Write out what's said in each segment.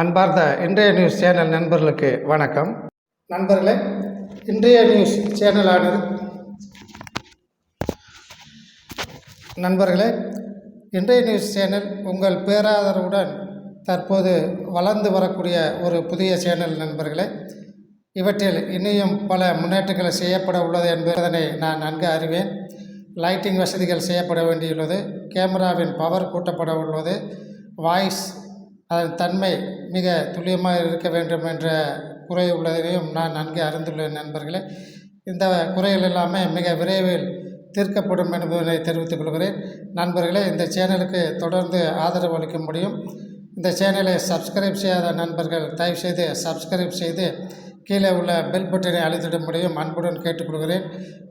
அன்பார்ந்த இன்றைய news channel நண்பர்களுக்கு வணக்கம். நண்பர்களே இன்றைய நியூஸ் சேனலானது நண்பர்களே இன்றைய நியூஸ் சேனல் உங்கள் பேராதரவுடன் தற்போது வளர்ந்து வரக்கூடிய ஒரு புதிய சேனல் நண்பர்களே இவற்றில் இனியும் பல முன்னேற்றங்கள் செய்யப்பட உள்ளது என்பதனை நான் நன்கு அறிவேன். லைட்டிங் வசதிகள் செய்யப்பட வேண்டியுள்ளது. கேமராவின் பவர் கூட்டப்பட உள்ளது. வாய்ஸ் அதன் தன்மை மிக துல்லியமாக இருக்க வேண்டும் என்ற குறை உள்ளதையும் நான் நன்கு அறிந்துள்ளேன் நண்பர்களே. இந்த குறைகள் எல்லாமே மிக விரைவில் தீர்க்கப்படும் என்பதனை தெரிவித்துக் கொள்கிறேன். நண்பர்களே இந்த சேனலுக்கு தொடர்ந்து ஆதரவு அளிக்க முடியும். இந்த சேனலை சப்ஸ்கிரைப் செய்யாத நண்பர்கள் தயவுசெய்து சப்ஸ்கிரைப் செய்து கீழே உள்ள பெல் பட்டனை அழுத்திடும்படியும் அன்புடன் கேட்டுக்கொள்கிறேன்.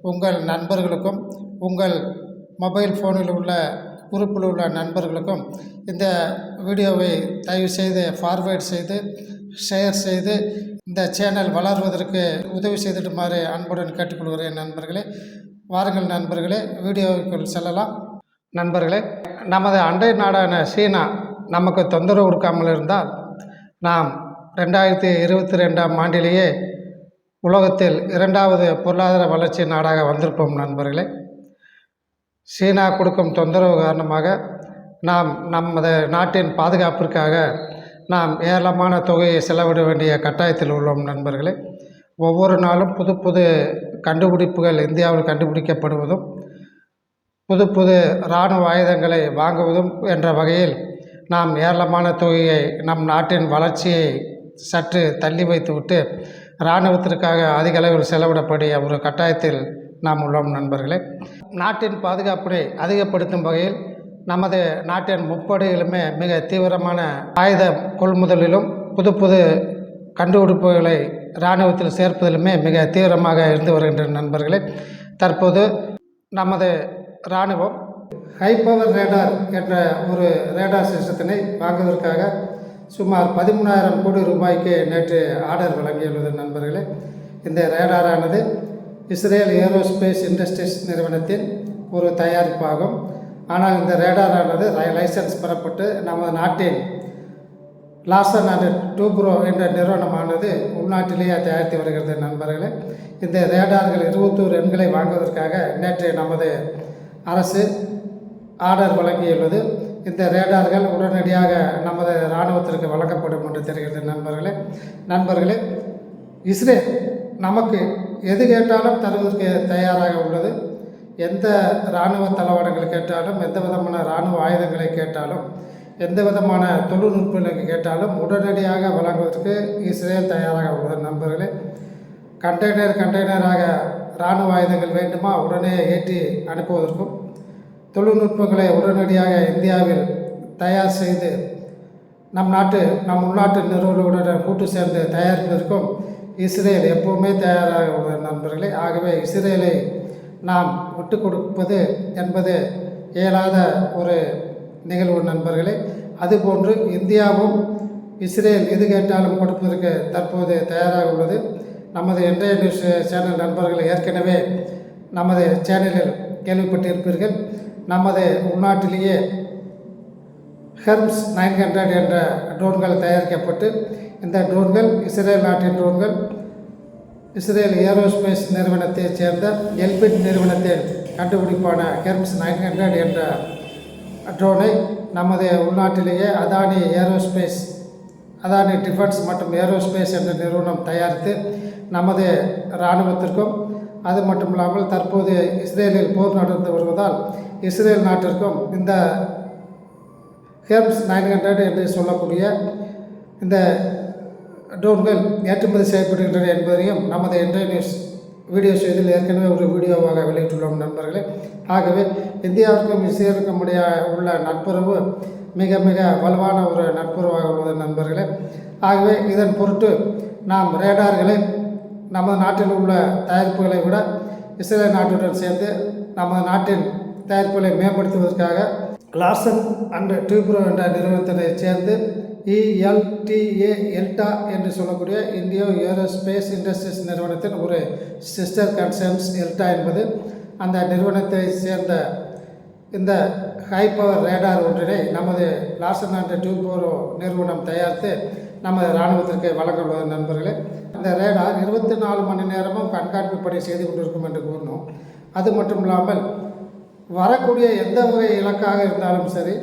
உங்கள் நண்பர்களுக்கும் உங்கள் மொபைல் ஃபோனில் உள்ள குரூப்பில் உள்ள நண்பர்களுக்கும் இந்த வீடியோவை தயவு செய்து ஃபார்வேர்ட் செய்து ஷேர் செய்து இந்த சேனல் வளர்வதற்கு உதவி செய்திடுமாறு அன்புடன் கேட்டுக்கொள்கிறேன் நண்பர்களே. வாருங்கள் நண்பர்களே வீடியோவுக்குள் செல்லலாம். நண்பர்களே நமது அண்டை நாடான சீனா நமக்கு தொந்தரவு கொடுக்காமல் இருந்தால் நாம் ரெண்டாயிரத்தி இருபத்தி ரெண்டாம் ஆண்டிலேயே உலகத்தில் இரண்டாவது பொருளாதார வளர்ச்சி நாடாக வந்திருப்போம் நண்பர்களே. சீனா கொடுக்கும் தொந்தரவு காரணமாக நாம் நமது நாட்டின் பாதுகாப்பிற்காக நாம் ஏராளமான தொகையை செலவிட வேண்டிய கட்டாயத்தில் உள்ளோம் நண்பர்களே. ஒவ்வொரு நாளும் புது புது கண்டுபிடிப்புகள் இந்தியாவில் கண்டுபிடிக்கப்படுவதும் புது புது இராணுவ ஆயுதங்களை வாங்குவதும் என்ற வகையில் நாம் ஏராளமான தொகையை நம் நாட்டின் வளர்ச்சியை சற்று தள்ளி வைத்துவிட்டு இராணுவத்திற்காக அதிக அளவில் செலவிடக்கூடிய ஒரு கட்டாயத்தில் நாம் உள்ளோம் நண்பர்களே. நாட்டின் பாதுகாப்பினை அதிகப்படுத்தும் வகையில் நமது நாட்டின் முப்படைகளுமே மிக தீவிரமான ஆயுத கொள்முதலிலும் புது புது கண்டுபிடிப்புகளை இராணுவத்தில் சேர்ப்பதிலுமே மிக தீவிரமாக இருந்து வருகின்ற நண்பர்களே. தற்போது நமது இராணுவம் ஹை பவர் ரேடார் என்ற ஒரு ரேடார் சிஸ்டத்தினை வாங்குவதற்காக சுமார் பதிமூணாயிரம் கோடி ரூபாய்க்கு நேற்று ஆர்டர் வழங்கியுள்ளது நண்பர்களே. இந்த ரேடாரானது இஸ்ரேல் ஏரோஸ்பேஸ் இண்டஸ்ட்ரீஸ் நிறுவனத்தின் ஒரு தயாரிப்பாகும். ஆனால் இந்த ரேடாரானது லைசன்ஸ் பெறப்பட்டு நமது நாட்டின் லாசன் அண்ட் டூப்ரோ என்ற நிறுவனமானது உள்நாட்டிலேயே தயாரித்து வருகிறது நண்பர்களே. இந்த ரேடார்கள் இருபத்தோரு எண்களை வாங்குவதற்காக நேற்று நமது அரசு ஆர்டர் வழங்கியுள்ளது. இந்த ரேடார்கள் உடனடியாக நமது இராணுவத்திற்கு வழங்கப்படும் என்று தெரிகிறது நண்பர்களே. நண்பர்களே இஸ்ரேல் நமக்கு எது கேட்டாலும் தருவதற்கு தயாராக உள்ளது. எந்த இராணுவ தளவாடங்கள் கேட்டாலும் எந்த விதமான இராணுவ ஆயுதங்களை கேட்டாலும் எந்த விதமான தொழில்நுட்பங்களுக்கு கேட்டாலும் உடனடியாக வழங்குவதற்கு இஸ்ரேல் தயாராக உள்ளது நண்பர்களே. கண்டெய்னர் கண்டெய்னராக இராணுவ ஆயுதங்கள் வேண்டுமா? உடனே ஏற்றி அனுப்புவதற்கும் தொழில்நுட்பங்களை உடனடியாக இந்தியாவில் தயார் செய்து நம் நாட்டு நம் உள்நாட்டு நிறுவனங்களுடன் கூட்டு சேர்ந்து தயாரிப்பதற்கும் இஸ்ரேல் எப்போவுமே தயாராக உள்ள நண்பர்களே. ஆகவே இஸ்ரேலை நாம் விட்டு கொடுப்பது என்பது இயலாத ஒரு நிகழ்வு நண்பர்களே. அதுபோன்று இந்தியாவும் இஸ்ரேல் எது கேட்டாலும் கொடுப்பதற்கு தற்போது தயாராக உள்ளது. நமது இன்றைய நியூஸ் சேனல் நண்பர்கள் ஏற்கனவே நமது சேனலில் கேள்விப்பட்டிருப்பீர்கள். நமது உள்நாட்டிலேயே ஹெர்ம்ஸ் நைன் ஹண்ட்ரட் என்ற ட்ரோன்கள் தயாரிக்கப்பட்டு இந்த ட்ரோன்கள் இஸ்ரேல் நாட்டின் ட்ரோன்கள். இஸ்ரேல் ஏரோஸ்பேஸ் நிறுவனத்தைச் சேர்ந்த எல்பிட் நிறுவனத்தின் கண்டுபிடிப்பான ஹெர்ம்ஸ் நைன் ஹண்ட்ரட் என்ற ட்ரோனை நமது உள்நாட்டிலேயே அதானி ஏரோஸ்பேஸ் அதானி டிஃபென்ஸ் மற்றும் ஏரோஸ்பேஸ் என்ற நிறுவனம் தயாரித்து நமது இராணுவத்திற்கும் அது மட்டும் இல்லாமல் தற்போது இஸ்ரேலில் போர் நடந்து வருவதால் இஸ்ரேல் நாட்டிற்கும் இந்த ஹேம்ஸ் நைன் ஹண்ட்ரட் என்று சொல்லக்கூடிய இந்த ட்ரோன்கள் ஏற்றுமதி செய்யப்படுகின்றன என்பதையும் நமது இன்றைய நியூஸ் வீடியோ செய்தியில் ஏற்கனவே ஒரு வீடியோவாக வெளியிட்டுள்ளோம் நண்பர்களே. ஆகவே இந்தியாவிற்கும் இஸ்ரேலுக்கும் இடையே உள்ள நட்புறவு மிக மிக வலுவான ஒரு நட்புறவாக உள்ளது நண்பர்களே. ஆகவே இதன் பொருட்டு நாம் ரேடார்களை நமது நாட்டில் உள்ள தயாரிப்புகளை விட இஸ்ரேல் நாட்டுடன் சேர்ந்து நமது நாட்டின் தயாரிப்புகளை மேம்படுத்துவதற்காக லார்சன் அண்ட் டியூப்ரோ என்ற நிறுவனத்தினை சேர்ந்து இஎல்டிஏ எல்டா என்று சொல்லக்கூடிய இந்தியோ ஏரோஸ்பேஸ் இண்டஸ்ட்ரீஸ் நிறுவனத்தின் ஒரு சிஸ்டர் கன்சர்ன்ஸ் எல்டா என்பது. அந்த நிறுவனத்தை சேர்ந்த இந்த ஹை பவர் ரேடார் ஒன்றினை நமது லாசன் அண்ட் டியூபோரோ நிறுவனம் தயாரித்து நம்ம இராணுவத்திற்கு வழங்க நண்பர்களே இந்த ரேடார் இருபத்தி நாலு மணி நேரமும் கண்காணிப்பு பணி செய்து கொண்டிருக்கும் என்று கூறினோம் அது மட்டும் இல்லாமல் வரக்கூடிய எந்த வகை இலக்காக இருந்தாலும் சரி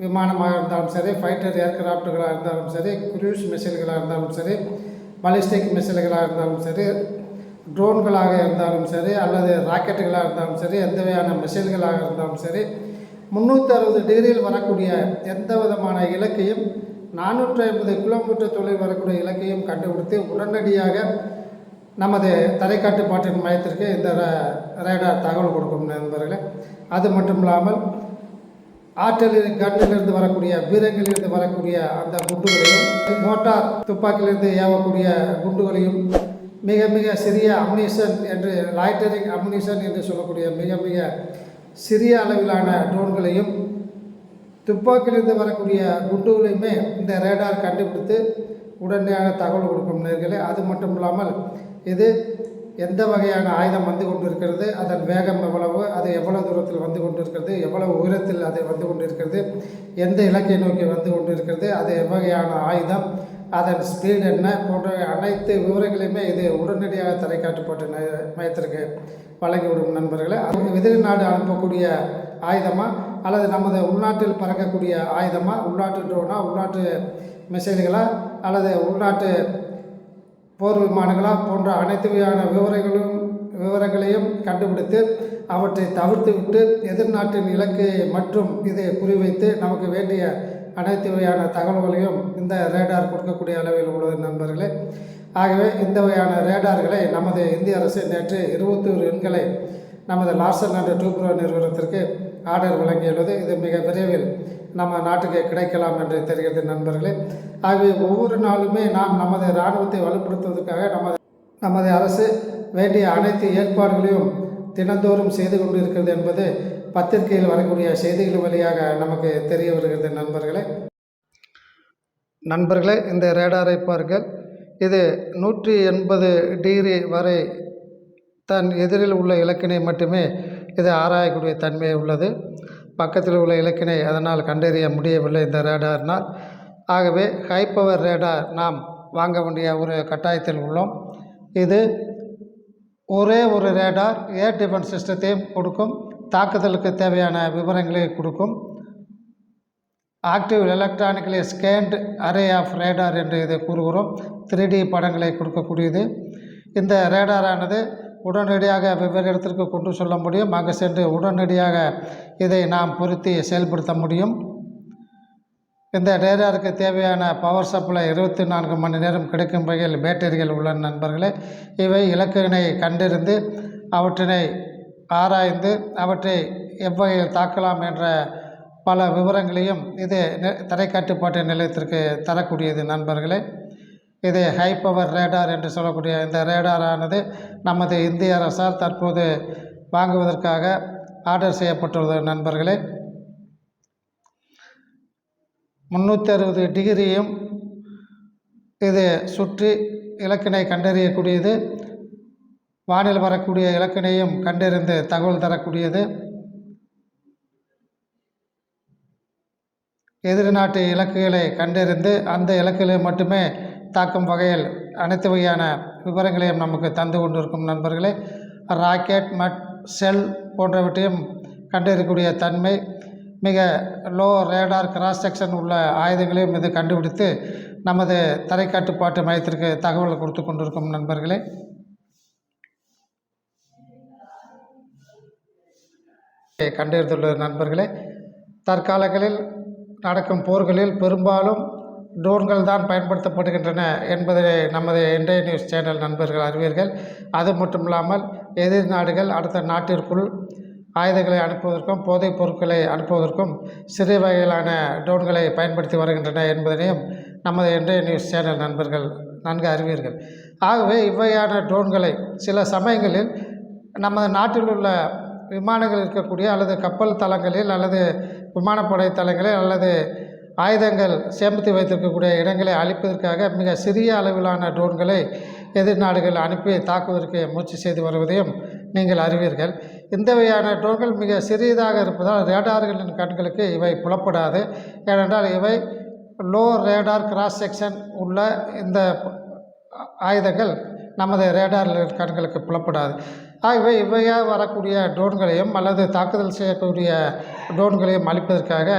விமானமாக இருந்தாலும் சரி ஃபைட்டர் ஏர்கிராஃப்ட்டுகளாக இருந்தாலும் சரி குரூஸ் மிசைல்களாக இருந்தாலும் சரி பலிஸ்டிக் மிசைல்களாக இருந்தாலும் சரி ட்ரோன்களாக இருந்தாலும் சரி அல்லது ராக்கெட்டுகளாக இருந்தாலும் சரி எந்த வகையான மிசைல்களாக இருந்தாலும் சரி முந்நூற்றி அறுபது டிகிரியில் வரக்கூடிய எந்த விதமான இலக்கையும் நானூற்றி ஐம்பது கிலோமீட்டர் தொலைவில் வரக்கூடிய இலக்கையும் கண்டுபிடித்து உடனடியாக நமது தரைக்காட்டுப்பாட்டின் மையத்திற்கு இந்த ரேடார் தகவல் கொடுக்கும் நண்பர்களே. அது மட்டும் இல்லாமல் ஆற்றலில் கண்ணிலிருந்து வரக்கூடிய வீரங்களிலிருந்து வரக்கூடிய அந்த குண்டுகளையும் மோட்டார் துப்பாக்கியிலிருந்து ஏவக்கூடிய குண்டுகளையும் மிக மிக சிறிய அம்னிஷன் என்று லாய்டரிங் அம்னிஷன் என்று சொல்லக்கூடிய மிக மிக சிறிய அளவிலான ட்ரோன்களையும் துப்பாக்கியிலிருந்து வரக்கூடிய குண்டுகளையுமே இந்த ரேடார் கண்டுபிடித்து உடனடியாக தகவல் கொடுக்கும் நேர்களே. அது மட்டும் இல்லாமல் இது எந்த வகையான ஆயுதம் வந்து கொண்டிருக்கிறது அதன் வேகம் எவ்வளவு அது எவ்வளவு தூரத்தில் வந்து கொண்டிருக்கிறது எவ்வளவு உயரத்தில் அது வந்து கொண்டிருக்கிறது எந்த இலக்கை நோக்கி வந்து கொண்டிருக்கிறது அது எவ்வகையான ஆயுதம் அதன் ஸ்பீடு என்ன போன்ற அனைத்து விவரங்களையுமே இது உடனடியாக தரைக்காட்டுப்பாட்டு மையத்திற்கு வழங்கிவிடும் நண்பர்களை. அது எதிரி நாடு அனுப்பக்கூடிய ஆயுதமாக அல்லது நமது உள்நாட்டில் பறக்கக்கூடிய ஆயுதமாக உள்நாட்டு ட்ரோனா உள்நாட்டு மிசைல்களாக அல்லது உள்நாட்டு போர் விமானங்களா? போன்ற அனைத்து வகையான விவரங்களும் விவரங்களையும் கண்டுபிடித்து அவற்றை தவிர்த்து விட்டு எதிர்நாட்டின் இலக்கு மற்றும் இதை குறிவைத்து நமக்கு வேண்டிய அனைத்து வகையான தகவல்களையும் இந்த ரேடார் கொடுக்கக்கூடிய அளவில் உள்ளது நண்பர்களே. ஆகவே இந்த வகையான ரேடார்களை நமது இந்திய அரசு நேற்று இருபத்தி ஒரு எண்களை நமது லார்சன் அண்ட் டூப்ரோ நிறுவனத்திற்கு ஆர்டர் வழங்கியுள்ளது. இது மிக விரைவில் நம்ம நாட்டுக்கு கிடைக்கலாம் என்று தெரிகிறது நண்பர்களே. ஆகவே ஒவ்வொரு நாளுமே நாம் நமது இராணுவத்தை வலுப்படுத்துவதற்காக நமது நமது அரசு வேண்டிய அனைத்து ஏற்பாடுகளையும் தினந்தோறும் செய்து கொண்டு இருக்கிறது என்பது பத்திரிகையில் வரக்கூடிய செய்திகள் வழியாக நமக்கு தெரிய வருகிறது நண்பர்களே. நண்பர்களே இந்த ரேடாரை பாருங்கள். இது நூற்றி எண்பது டிகிரி வரை தன் எதிரில் உள்ள இலக்கினை மட்டுமே இது ஆராயக்கூடிய தன்மை உள்ளது. பக்கத்தில் உள்ள இலக்கினை அதனால் கண்டறிய முடியவில்லை இந்த ரேடார்னால். ஆகவே ஹை பவர் ரேடார் நாம் வாங்க வேண்டிய ஒரு கட்டாயத்தில் உள்ளோம். இது ஒரே ஒரு ரேடார் ஏர் டிஃபென்ஸ் சிஸ்டத்தையும் கொடுக்கும் தாக்குதலுக்கு தேவையான விவரங்களை கொடுக்கும். Active electronically scanned array of radar என்று இதை கூறுகிறோம். த்ரீ டி படங்களை கொடுக்கக்கூடியது. இந்த ரேடாரானது உடனடியாக வெவ்வேறு இடத்திற்கு கொண்டு செல்ல முடியும். அங்கே சென்று உடனடியாக இதை நாம் பொருத்தி செயல்படுத்த முடியும். இந்த ரேடாருக்கு தேவையான பவர் சப்ளை இருபத்தி நான்கு மணி நேரம் கிடைக்கும் வகையில் பேட்டரிகள் உள்ள நண்பர்களே. இவை இலக்கினை கண்டறிந்து அவற்றினை ஆராய்ந்து அவற்றை எவ்வகையில் தாக்கலாம் என்ற பல விவரங்களையும் இது தரைக்கட்டுப்பாட்டு நிலையத்திற்கு தரக்கூடியது நண்பர்களே. இது ஹை பவர் ரேடார் என்று சொல்லக்கூடிய இந்த ரேடாரானது நமது இந்திய அரசால் தற்போது வாங்குவதற்காக ஆர்டர் செய்யப்பட்டுள்ளது நண்பர்களே. முந்நூற்றி அறுபது டிகிரியும் இது சுற்றி இலக்கினை கண்டறியக்கூடியது வானில் வரக்கூடிய இலக்கினையும் கண்டறிந்து தகவல் தரக்கூடியது. எதிரி நாட்டு இலக்குகளை கண்டறிந்து அந்த இலக்குகளை மட்டுமே தாக்கும் வகையில் அனைத்து வகையான விவரங்களையும் நமக்கு தந்து கொண்டிருக்கும் நண்பர்களே ராக்கெட் மட் செல் போன்றவற்றையும் கண்டறியக்கூடிய தன்மை மிக லோ ரேடார் கிராஸ் செக்ஷன் உள்ள ஆயுதங்களையும் இது கண்டுபிடித்து நமது தரைக்கட்டுப்பாட்டு மையத்திற்கு தகவல் கொடுத்து கொண்டிருக்கும் நண்பர்களே. கண்டறிந்துள்ள நண்பர்களே தற்காலங்களில் நடக்கும் போர்களில் பெரும்பாலும் ட்ரோன்கள் தான் பயன்படுத்தப்படுகின்றன என்பதை நமது இன்றைய நியூஸ் சேனல் நண்பர்கள் அறிவீர்கள். அது மட்டும் இல்லாமல் எதிர் நாடுகள் அடுத்த நாட்டிற்குள் ஆயுதங்களை அனுப்புவதற்கும் போதைப் பொருட்களை அனுப்புவதற்கும் சிறு வகையிலான ட்ரோன்களை பயன்படுத்தி வருகின்றன என்பதனையும் நமது இன்றைய நியூஸ் சேனல் நண்பர்கள் நன்கு அறிவீர்கள். ஆகவே இவ்வகையான ட்ரோன்களை சில சமயங்களில் நமது நாட்டில் உள்ள விமானங்கள் இருக்கக்கூடிய அல்லது கப்பல் தளங்களில் அல்லது விமானப்படை தளங்களில் அல்லது ஆயுதங்கள் சேமித்து வைத்திருக்கக்கூடிய இடங்களை அழிப்பதற்காக மிக சிறிய அளவிலான ட்ரோன்களை எதிர்நாடுகள் அனுப்பி தாக்குவதற்கு முயற்சி செய்து வருவதையும் நீங்கள் அறிவீர்கள். இந்த வகையான ட்ரோன்கள் மிக சிறியதாக இருப்பதால் ரேடார்களின் கண்களுக்கு இவை புலப்படாது. ஏனென்றால் இவை லோ ரேடார் கிராஸ் செக்ஷன் உள்ள இந்த ஆயுதங்கள் நமது ரேடார் கண்களுக்கு புலப்படாது. ஆகவே இவையாக வரக்கூடிய ட்ரோன்களையும் அல்லது தாக்குதல் செய்யக்கூடிய ட்ரோன்களையும் அழிப்பதற்காக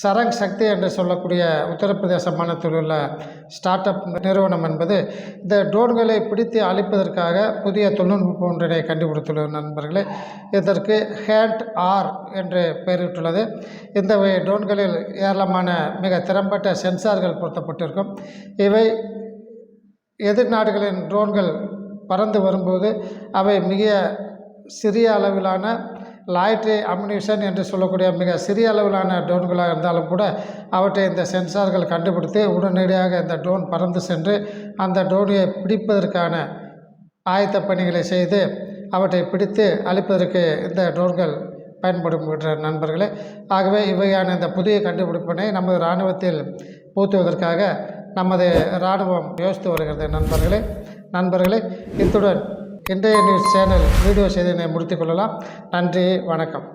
சரங் சக்தி என்று சொல்லக்கூடிய உத்தரப்பிரதேச மாநிலத்தில் உள்ள ஸ்டார்ட் அப் நிறுவனம் என்பது இந்த ட்ரோன்களை பிடித்து அழிப்பதற்காக புதிய தொழில்நுட்பம் ஒன்றினை கண்டுபிடித்துள்ள நண்பர்களே இதற்கு ஹேண்ட் ஆர் என்று பெயரிட்டுள்ளது. இந்த வகை ட்ரோன்களில் ஏராளமான மிக திறம்பட்ட சென்சார்கள் பொருத்தப்பட்டிருக்கும். இவை எதிர்நாடுகளின் ட்ரோன்கள் பறந்து வரும்போது அவை மிக சிறிய அளவிலான லாய்ட்ரி அம்னிஷன் என்று சொல்லக்கூடிய மிக சிறிய அளவிலான ட்ரோன்களாக இருந்தாலும் கூட அவற்றை இந்த சென்சார்கள் கண்டுபிடித்து உடனடியாக இந்த ட்ரோன் பறந்து சென்று அந்த ட்ரோனியை பிடிப்பதற்கான ஆயத்த பணிகளை செய்து அவற்றை பிடித்து அழிப்பதற்கு இந்த ட்ரோன்கள் பயன்படும் நண்பர்களே. ஆகவே இவையான இந்த புதிய கண்டுபிடிப்பினை நமது இராணுவத்தில் பூத்துவதற்காக நமது இராணுவம் யோசித்து வருகிறது நண்பர்களே. நண்பர்களே இத்துடன் இன்றைய நியூஸ் சேனல் வீடியோ வீடியோஸ் எதை முடித்துக்கொள்ளலாம் நன்றி வணக்கம்.